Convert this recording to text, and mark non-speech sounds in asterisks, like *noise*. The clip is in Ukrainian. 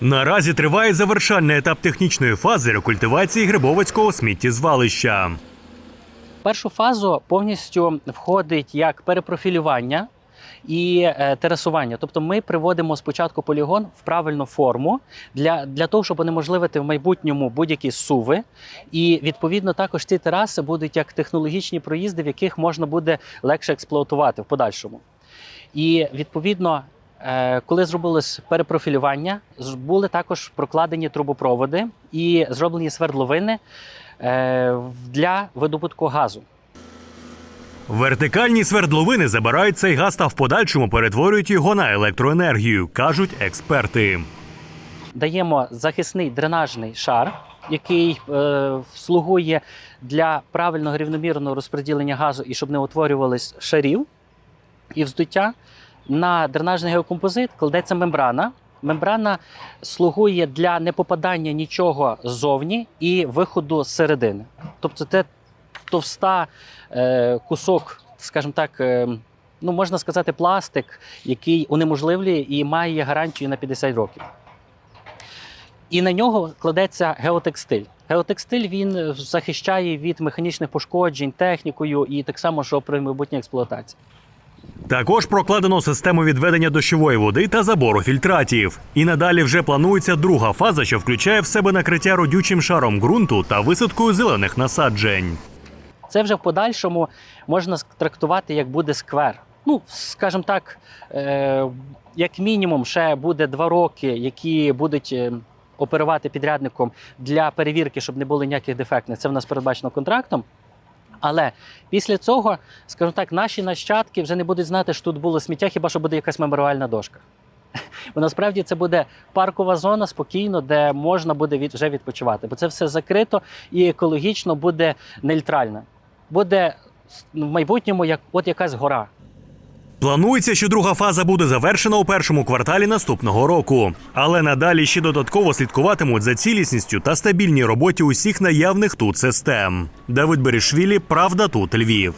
Наразі триває завершальний етап технічної фази рекультивації Грибовицького сміттєзвалища. Першу фазу повністю входить як перепрофілювання і е, терасування. Тобто ми приводимо спочатку полігон в правильну форму для, для того, щоб унеможливити в майбутньому будь-які суви. І відповідно також ці тераси будуть як технологічні проїзди, в яких можна буде легше експлуатувати в подальшому. І відповідно. Е, Коли зробилось перепрофілювання, були також прокладені трубопроводи і зроблені свердловини е, для видобутку газу. Вертикальні свердловини забирають цей газ та в подальшому перетворюють його на електроенергію, кажуть експерти. даємо захисний дренажний шар, який е, слугує для правильного рівномірного розподілення газу і щоб не утворювались шарів і вздуття. На дренажний геокомпозит кладеться мембрана. Мембрана слугує для непопадання нічого ззовні і виходу з середини. Тобто це товста е, кусок, скажімо так, е, ну можна сказати, пластик, який унеможливлює і має гарантію на 50 років. І на нього кладеться геотекстиль. Геотекстиль він захищає від механічних пошкоджень технікою і так само, що при майбутній експлуатації. Також прокладено систему відведення дощової води та забору фільтратів. І надалі вже планується друга фаза, що включає в себе накриття родючим шаром ґрунту та висадкою зелених насаджень. Це вже в подальшому можна трактувати як буде сквер. Ну, скажімо так, е, як мінімум, ще буде два роки, які будуть е, оперувати підрядником для перевірки, щоб не було ніяких дефектів. Це в нас передбачено контрактом. Але після цього, скажімо так, наші нащадки вже не будуть знати, що тут було сміття, хіба що буде якась меморіальна дошка. *laughs* Бо насправді це буде паркова зона спокійно, де можна буде вже відпочивати. Бо це все закрито і екологічно буде нейтрально. Буде в майбутньому як от якась гора. Планується, що друга фаза буде завершена у першому кварталі наступного року. Але надалі ще додатково слідкуватимуть за цілісністю та стабільній роботі усіх наявних тут систем. Давид Берішвілі, Правда тут Львів.